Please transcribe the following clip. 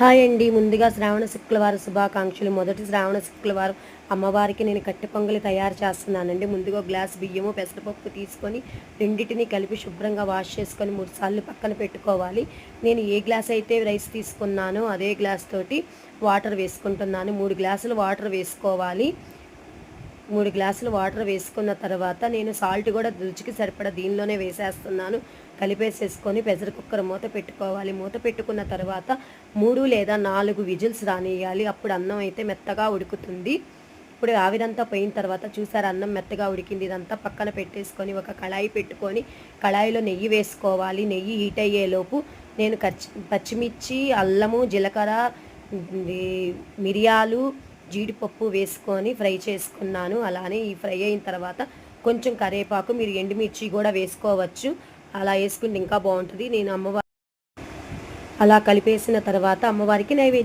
Hi అండి. ముందుగా శ్రావణ శుక్రవారం శుభాకాంక్షలు. మొదటి శ్రావణ శుక్లవారం అమ్మవారికి నేను కట్టె పొంగలి తయారు చేస్తున్నానండి. ముందుగా గ్లాస్ బియ్యము పెసరపప్పు తీసుకొని రెండింటిని కలిపి శుభ్రంగా వాష్ చేసుకొని మూడు సార్లు పక్కన పెట్టుకోవాలి. నేను ఏ గ్లాస్ అయితే రైస్ తీసుకున్నానో అదే గ్లాస్ తోటి వాటర్ వేసుకుంటున్నాను. మూడు గ్లాసులు వాటర్ వేసుకోవాలి. మూడు గ్లాసులు వాటర్ వేసుకున్న తర్వాత నేను సాల్ట్ కూడా రుచికి సరిపడా దీనిలోనే వేసేస్తున్నాను. కలిపేసేసుకొని ప్రెషర్ కుక్కర్ మూత పెట్టుకోవాలి. మూత పెట్టుకున్న తర్వాత మూడు లేదా నాలుగు విజిల్స్ రానియాలి అప్పుడు అన్నం అయితే మెత్తగా ఉడుకుతుంది. ఇప్పుడు ఆవిరంతా పోయిన తర్వాత చూసారు అన్నం మెత్తగా ఉడికింది. ఇదంతా పక్కన పెట్టేసుకొని ఒక కళాయి పెట్టుకొని కళాయిలో నెయ్యి వేసుకోవాలి. నెయ్యి హీట్ అయ్యేలోపు నేను కచ్చి పచ్చిమిర్చి అల్లము జీలకర్ర మిరియాలు జీడిపప్పు వేసుకొని ఫ్రై చేసుకున్నాను. అలానే ఈ ఫ్రై అయిన తర్వాత కొంచెం కరివేపాకు మీరు ఎండుమిర్చి కూడా వేసుకోవచ్చు. అలా వేసుకుంటే ఇంకా బాగుంటుంది. నేను అమ్మవారి అలా కలిపేసిన తర్వాత అమ్మవారికి నైవేద్యం